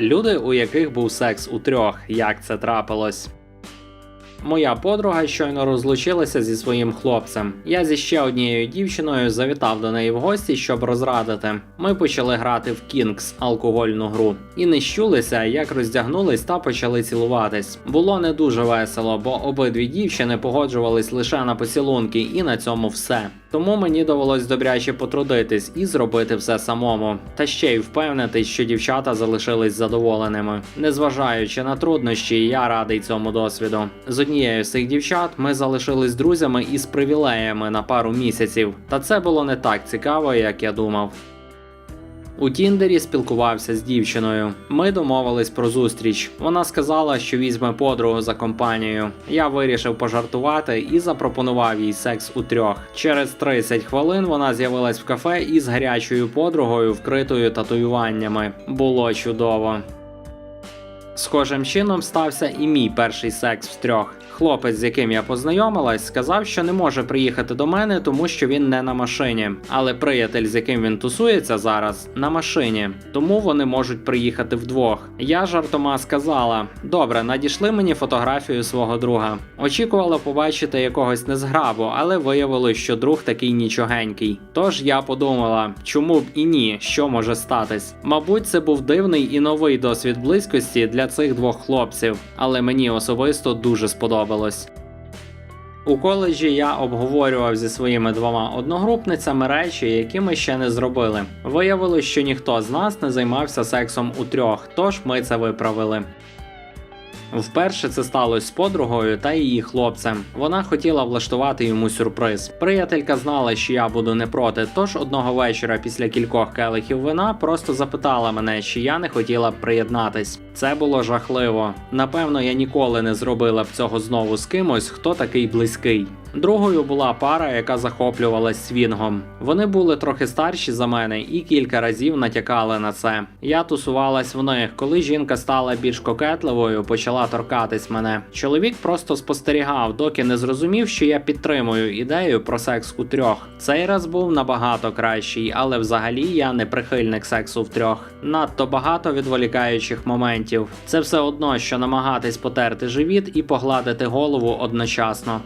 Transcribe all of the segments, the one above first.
Люди, у яких був секс у трьох, як це трапилось. Моя подруга щойно розлучилася зі своїм хлопцем. Я зі ще однією дівчиною завітав до неї в гості, щоб розрадити. Ми почали грати в Кінгс алкогольну гру і не щулися, як роздягнулись та почали цілуватись. Було не дуже весело, бо обидві дівчини погоджувались лише на поцілунки, і на цьому все. Тому мені довелось добряче потрудитись і зробити все самому. Та ще й впевнитись, що дівчата залишились задоволеними. Незважаючи на труднощі, я радий цьому досвіду. З однією з цих дівчат ми залишились друзями із привілеями на пару місяців, та це було не так цікаво, як я думав. У Тіндері спілкувався з дівчиною. Ми домовились про зустріч. Вона сказала, що візьме подругу за компанію. Я вирішив пожартувати і запропонував їй секс у трьох. Через 30 хвилин вона з'явилась в кафе із гарячою подругою, вкритою татуюваннями. Було чудово. Схожим чином стався і мій перший секс в трьох. Хлопець, з яким я познайомилась, сказав, що не може приїхати до мене, тому що він не на машині. Але приятель, з яким він тусується зараз, на машині, тому вони можуть приїхати вдвох. Я жартома сказала: добре, надійшли мені фотографію свого друга. Очікувала побачити якогось незграбу, але виявилось, що друг такий нічогенький. Тож я подумала, чому б і ні, що може статись. Мабуть, це був дивний і новий досвід близькості для цих двох хлопців, але мені особисто дуже сподобалось. У коледжі я обговорював зі своїми двома одногрупницями речі, які ми ще не зробили. Виявилось, що ніхто з нас не займався сексом у трьох, тож ми це виправили. Вперше це сталося з подругою та її хлопцем. Вона хотіла влаштувати йому сюрприз. Приятелька знала, що я буду не проти, тож одного вечора після кількох келихів вина просто запитала мене, чи я не хотіла б приєднатись. Це було жахливо. Напевно, я ніколи не зробила б цього знову з кимось, хто такий близький. Другою була пара, яка захоплювалась свінгом. Вони були трохи старші за мене і кілька разів натякали на це. Я тусувалась в них. Коли жінка стала більш кокетливою, почала торкатись мене. Чоловік просто спостерігав, доки не зрозумів, що я підтримую ідею про секс у трьох. Цей раз був набагато кращий, але взагалі я не прихильник сексу в трьох. Надто багато відволікаючих моментів. Це все одно, що намагатись потерти живіт і погладити голову одночасно.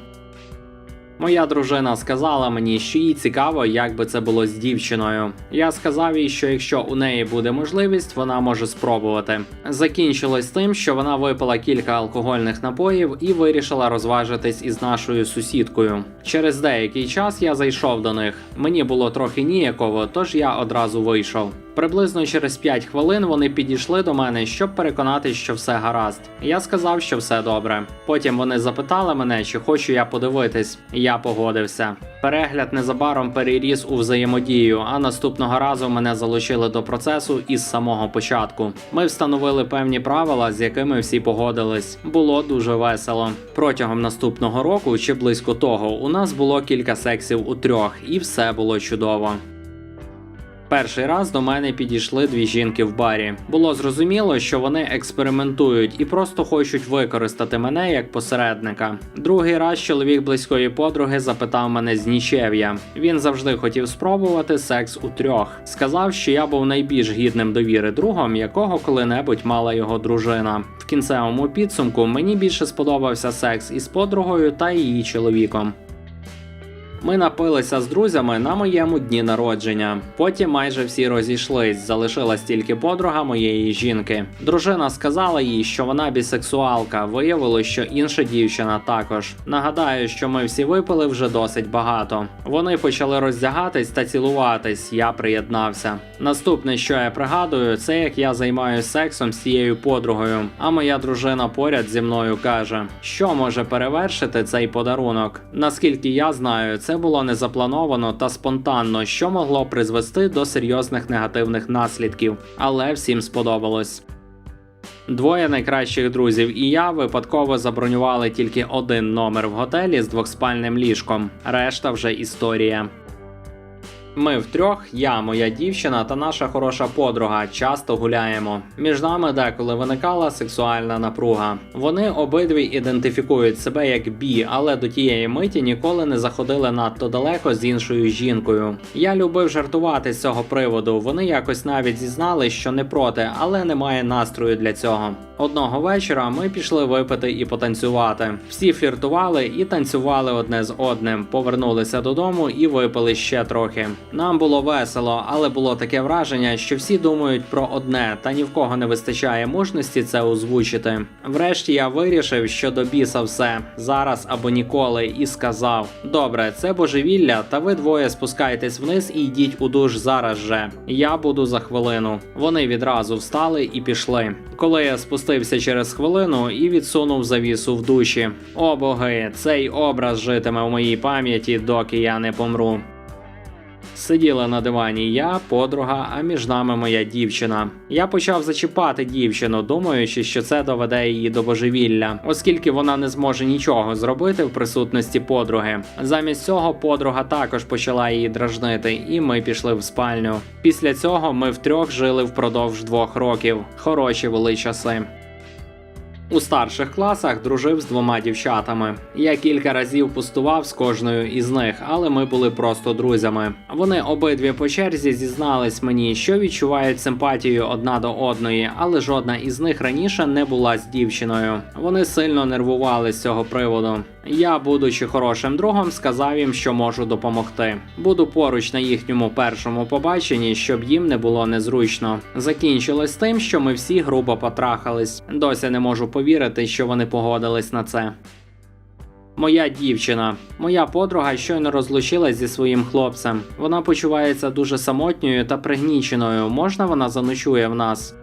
Моя дружина сказала мені, що їй цікаво, як би це було з дівчиною. Я сказав їй, що якщо у неї буде можливість, вона може спробувати. Закінчилось тим, що вона випила кілька алкогольних напоїв і вирішила розважитись із нашою сусідкою. Через деякий час я зайшов до них. Мені було трохи ніяково, тож я одразу вийшов. Приблизно через 5 хвилин вони підійшли до мене, щоб переконатись, що все гаразд. Я сказав, що все добре. Потім вони запитали мене, чи хочу я подивитись. Я погодився. Перегляд незабаром переріс у взаємодію, а наступного разу мене залучили до процесу із самого початку. Ми встановили певні правила, з якими всі погодились. Було дуже весело. Протягом наступного року чи близько того у нас було кілька сексів у трьох, і все було чудово. Перший раз до мене підійшли дві жінки в барі. Було зрозуміло, що вони експериментують і просто хочуть використати мене як посередника. Другий раз чоловік близької подруги запитав мене з нічев'я. Він завжди хотів спробувати секс у трьох. Сказав, що я був найбільш гідним довіри другом, якого коли-небудь мала його дружина. В кінцевому підсумку мені більше сподобався секс із подругою та її чоловіком. Ми напилися з друзями на моєму дні народження. Потім майже всі розійшлись, залишилась тільки подруга моєї жінки. Дружина сказала їй, що вона бісексуалка. Виявилось, що інша дівчина також. Нагадаю, що ми всі випили вже досить багато. Вони почали роздягатись та цілуватись. Я приєднався. Наступне, що я пригадую, це як я займаюся сексом з цією подругою. А моя дружина поряд зі мною каже, що може перевершити цей подарунок. Наскільки я знаю, це було не заплановано та спонтанно, що могло призвести до серйозних негативних наслідків, але всім сподобалось. Двоє найкращих друзів і я випадково забронювали тільки один номер в готелі з двохспальним ліжком. Решта вже історія. Ми втрьох, я, моя дівчина та наша хороша подруга, часто гуляємо. Між нами деколи виникала сексуальна напруга. Вони обидві ідентифікують себе як бі, але до тієї миті ніколи не заходили надто далеко з іншою жінкою. Я любив жартувати з цього приводу. Вони якось навіть зізнали, що не проти, але немає настрою для цього. Одного вечора ми пішли випити і потанцювати. Всі фліртували і танцювали одне з одним, повернулися додому і випили ще трохи. Нам було весело, але було таке враження, що всі думають про одне, та ні в кого не вистачає мужності це озвучити. Врешті я вирішив, що до біса все зараз або ніколи, і сказав: Добре, це божевілля, та ви двоє спускайтесь вниз і йдіть у душ зараз же. Я буду за хвилину. Вони відразу встали і пішли. Коли я спустився через хвилину і відсунув завісу в душі. О боги, цей образ житиме в моїй пам'яті, доки я не помру. Сиділа на дивані я, подруга, а між нами моя дівчина. Я почав зачіпати дівчину, думаючи, що це доведе її до божевілля, оскільки вона не зможе нічого зробити в присутності подруги. Замість цього подруга також почала її дражнити, і ми пішли в спальню. Після цього ми втрьох жили впродовж двох років. Хороші були часи. У старших класах дружив з двома дівчатами. Я кілька разів пустував з кожною із них, але ми були просто друзями. Вони обидві по черзі зізнались мені, що відчувають симпатію одна до одної, але жодна із них раніше не була з дівчиною. Вони сильно нервували з цього приводу. Я, будучи хорошим другом, сказав їм, що можу допомогти. Буду поруч на їхньому першому побаченні, щоб їм не було незручно. Закінчилось тим, що ми всі грубо потрахались. Досі не можу повірити, що вони погодились на це. Моя дівчина, моя подруга щойно розлучилась зі своїм хлопцем. Вона почувається дуже самотньою та пригніченою. Можна вона заночує в нас?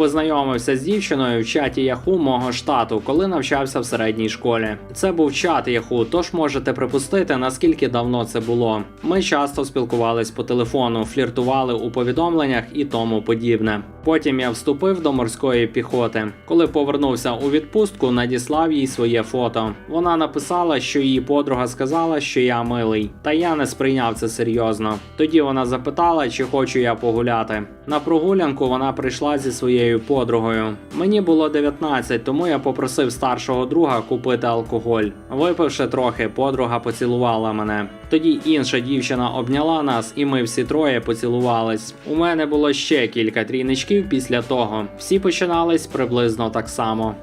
Познайомився з дівчиною в чаті Яху мого штату, коли навчався в середній школі. Це був чат Яху, тож можете припустити, наскільки давно це було. Ми часто спілкувались по телефону, фліртували у повідомленнях і тому подібне. Потім я вступив до морської піхоти. Коли повернувся у відпустку, надіслав їй своє фото. Вона написала, що її подруга сказала, що я милий, та я не сприйняв це серйозно. Тоді вона запитала, чи хочу я погуляти. На прогулянку вона прийшла зі своєю подругою. Мені було 19, тому я попросив старшого друга купити алкоголь. Випивши трохи, подруга поцілувала мене. Тоді інша дівчина обняла нас, і ми всі троє поцілувались. У мене було ще кілька трійничків після того. Всі починались приблизно так само.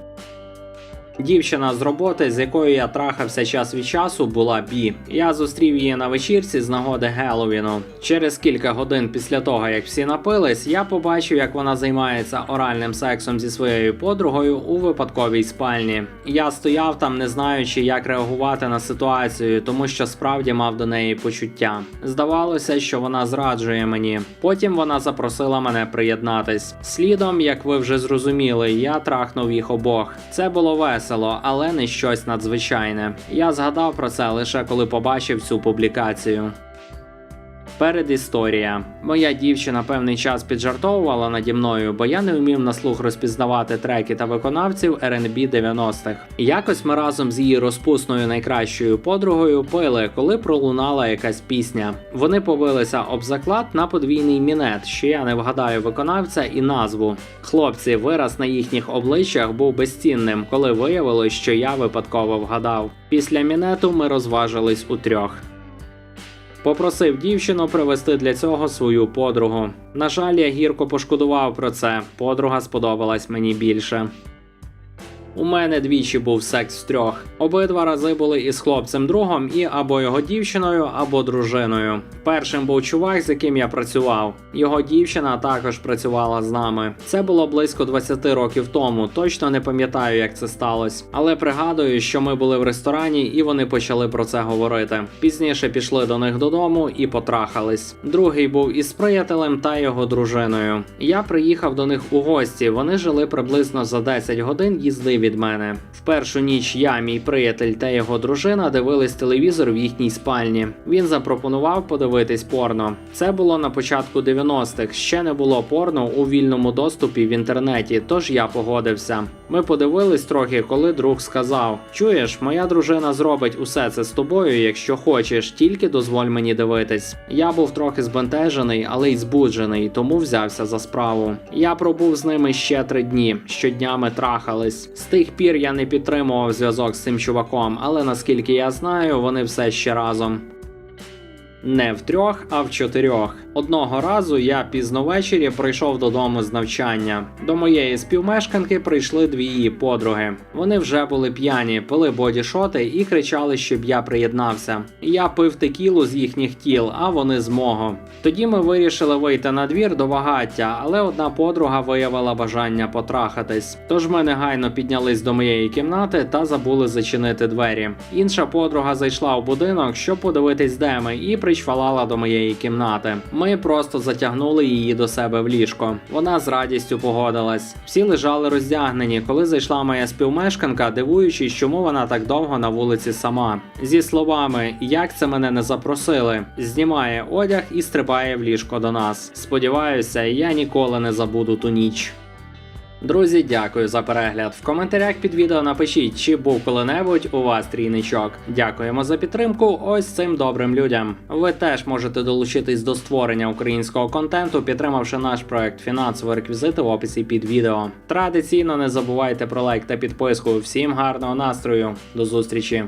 Дівчина з роботи, з якою я трахався час від часу, була Бі. Я зустрів її на вечірці з нагоди Геловіну. Через кілька годин після того, як всі напились, я побачив, як вона займається оральним сексом зі своєю подругою у випадковій спальні. Я стояв там, не знаючи, як реагувати на ситуацію, тому що справді мав до неї почуття. Здавалося, що вона зраджує мені. Потім вона запросила мене приєднатись. Слідом, як ви вже зрозуміли, я трахнув їх обох. Це було весело весело, але не щось надзвичайне. Я згадав про це лише коли побачив цю публікацію. Передісторія. Моя дівчина певний час піджартовувала наді мною, бо я не вмів на слух розпізнавати треки та виконавців R&B 90-х. Якось ми разом з її розпусною найкращою подругою пили, коли пролунала якась пісня. Вони побилися об заклад на подвійний мінет, що я не вгадаю виконавця і назву. Хлопці, вираз на їхніх обличчях був безцінним, коли виявилось, що я випадково вгадав. Після мінету ми розважились у трьох. Попросив дівчину привезти для цього свою подругу. На жаль, я гірко пошкодував про це. Подруга сподобалась мені більше. У мене двічі був секс в трьох. Обидва рази були із хлопцем другом і або його дівчиною, або дружиною. Першим був чувак, з яким я працював. Його дівчина також працювала з нами. Це було близько 20 років тому. Точно не пам'ятаю, як це сталося. Але пригадую, що ми були в ресторані і вони почали про це говорити. Пізніше пішли до них додому і потрахались. Другий був із приятелем та його дружиною. Я приїхав до них у гості. Вони жили приблизно за 10 годин їзди від від мене. В першу ніч я, мій приятель та його дружина дивились телевізор в їхній спальні. Він запропонував подивитись порно. Це було на початку 90-х. Ще не було порно у вільному доступі в інтернеті, тож я погодився. Ми подивились трохи, коли друг сказав: Чуєш, моя дружина зробить усе це з тобою, якщо хочеш, тільки дозволь мені дивитись. Я був трохи збентежений, але й збуджений, тому взявся за справу. Я пробув з ними ще три дні. Щодня ми трахались. Тих пір я не підтримував зв'язок з цим чуваком, але наскільки я знаю, вони все ще разом. Не в трьох, а в чотирьох. Одного разу я пізно ввечері прийшов додому з навчання. До моєї співмешканки прийшли дві її подруги. Вони вже були п'яні, пили бодішоти і кричали, щоб я приєднався. Я пив текілу з їхніх тіл, а вони з мого. Тоді ми вирішили вийти на двір до багаття, але одна подруга виявила бажання потрахатись. Тож ми негайно піднялись до моєї кімнати та забули зачинити двері. Інша подруга зайшла в будинок, щоб подивитись, де ми, і причвалала до моєї кімнати. Ми просто затягнули її до себе в ліжко. Вона з радістю погодилась. Всі лежали роздягнені, коли зайшла моя співмешканка, дивуючись, чому вона так довго на вулиці сама. Зі словами Як це мене не запросили, знімає одяг і стрибає в ліжко до нас. Сподіваюся, я ніколи не забуду ту ніч. Друзі, дякую за перегляд. В коментарях під відео напишіть, чи був коли-небудь у вас трійничок. Дякуємо за підтримку ось цим добрим людям. Ви теж можете долучитись до створення українського контенту, підтримавши наш проект фінансові реквізити в описі під відео. Традиційно не забувайте про лайк та підписку. Всім гарного настрою. До зустрічі!